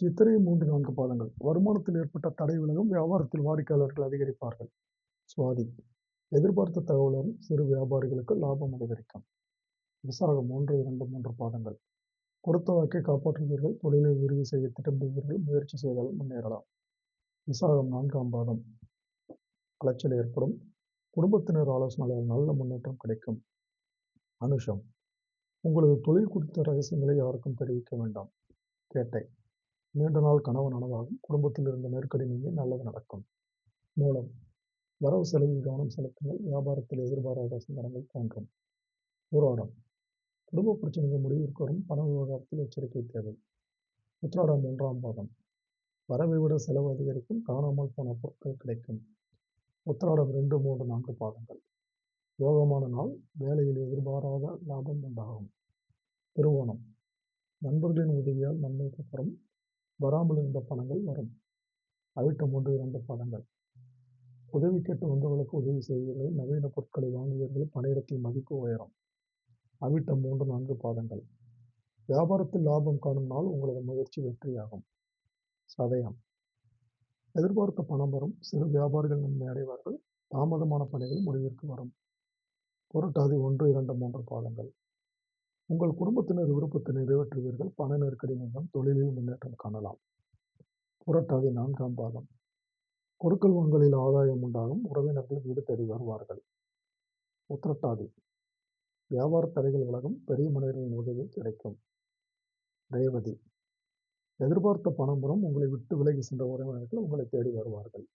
சித்திரை மூன்று நான்கு பாதங்கள். வருமானத்தில் ஏற்பட்ட தடை விலகும் வியாபாரத்தில் வாடிக்கையாளர்கள் அதிகரிப்பார்கள். சுவாதி எதிர்பார்த்த தகவலும் சிறு வியாபாரிகளுக்கு லாபம் அதிகரிக்கும். விசாகம் மூன்று இரண்டு மூன்று பாதங்கள். கொடுத்த வாக்கை காப்பாற்றுவீர்கள் தொழிலை விரிவு செய்ய திட்டமிடுவீர்கள் முயற்சி செய்தால் முன்னேறலாம். விசாகம் நான்காம் பாதம். அலைச்சல் ஏற்படும். குடும்பத்தினர் ஆலோசனையால் நல்ல முன்னேற்றம் கிடைக்கும். அனுஷம் உங்களது தொழில் குறித்த ரகசியங்களை யாருக்கும் தெரிவிக்க வேண்டாம். கேட்டை நீண்ட நாள் கனவு நனவாகும். குடும்பத்தில் இருந்த நெருக்கடி நீங்கி நல்லது நடக்கும். மூலம் வரவு செலவில் கவனம் செலுத்துங்கள். வியாபாரத்தில் எதிர்பாராத சங்கடங்கள் தோன்றும். போராடம் குடும்ப பிரச்சனைகள் முடிவிற்கு வரும் பண விவகாரத்தில் எச்சரிக்கை தேவை. உத்திராடம் மூன்றாம் பாதம் வரவை விட செலவு அதிகரிக்கும். காணாமல் போன பொருட்கள் கிடைக்கும். உத்திராடம் ரெண்டு மூன்று நான்கு பாதங்கள் யோகமான நாள். வேலையில் எதிர்பாராத லாபம் உண்டாகும். திருவோணம். நண்பர்களின் உதவியால் நன்மை பெறும் வராமல் இருந்த பணங்கள் வரும். அவிட்டம் ஒன்று இரண்டு பாதங்கள் உதவி கேட்டு வந்தவர்களுக்கு உதவி செய்வீர்கள். நவீன பொருட்களை வாங்குவீர்கள். பணியிடத்தில் மதிப்பு உயரும். அவிட்டம் மூன்று நான்கு பாதங்கள். வியாபாரத்தில் லாபம் காணும் நாள் உங்களது முயற்சி வெற்றியாகும். சதயம். எதிர்பார்த்த பணம் வரும். சிறு வியாபாரிகள் நன்மை அடைவார்கள். தாமதமான பணிகள் முடிவிற்கு வரும். புரட்டாதி ஒன்று இரண்டு மூன்று பாதங்கள். உங்கள் குடும்பத்தினர் விருப்பத்தை நிறைவேற்றுவீர்கள். பண நெருக்கடி நீங்கும் தொழிலில் முன்னேற்றம் காணலாம். புரட்டாதி நான்காம் பாதம். பொருட்கள் வாங்கலில் ஆதாயம் உண்டாகும். உறவினர்கள் வீடு தேடி வருவார்கள். உத்திரட்டாதி. வியாபார தடைகள் விலகும். பெரிய மனிதர்களின் உதவி கிடைக்கும். ரேவதி. எதிர்பார்த்த பணம் புறம் உங்களை விட்டு விலகி சென்ற உறவினர்கள் உங்களை தேடி வருவார்கள்.